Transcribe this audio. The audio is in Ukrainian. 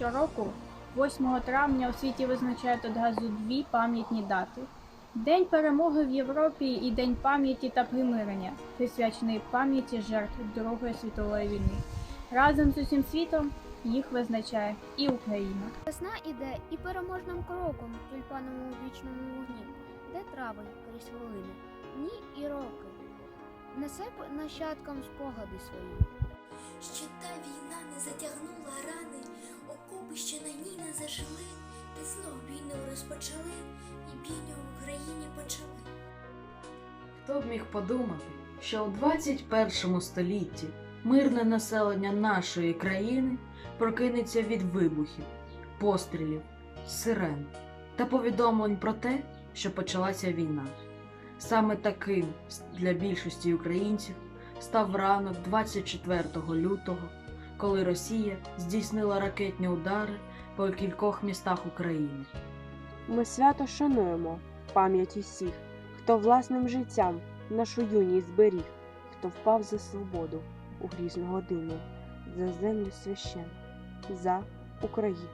Щороку, 8 травня, у світі визначають одразу дві пам'ятні дати: День перемоги в Європі і День пам'яті та примирення, присвячений пам'яті жертв Другої світової війни. Разом з усім світом їх визначає і Україна. Весна іде і переможним кроком в тюльпановому вічному вогні, де травень крізь хвилини, дні і роки. Несе нащадкам спогади свої. Ще та війна не затягнула окопи ще на ній не зажили, та знов війну розпочали, і бійню в Україні почали. Хто б міг подумати, що у 21 столітті мирне населення нашої країни прокинеться від вибухів, пострілів, сирен та повідомлень про те, що почалася війна. Саме таким для більшості українців став ранок 24 лютого, коли Росія здійснила ракетні удари по кількох містах України. Ми свято шануємо пам'ять усіх, хто власним життям нашу юність зберіг, хто впав за свободу у грізну годину, за землю священ, за Україну.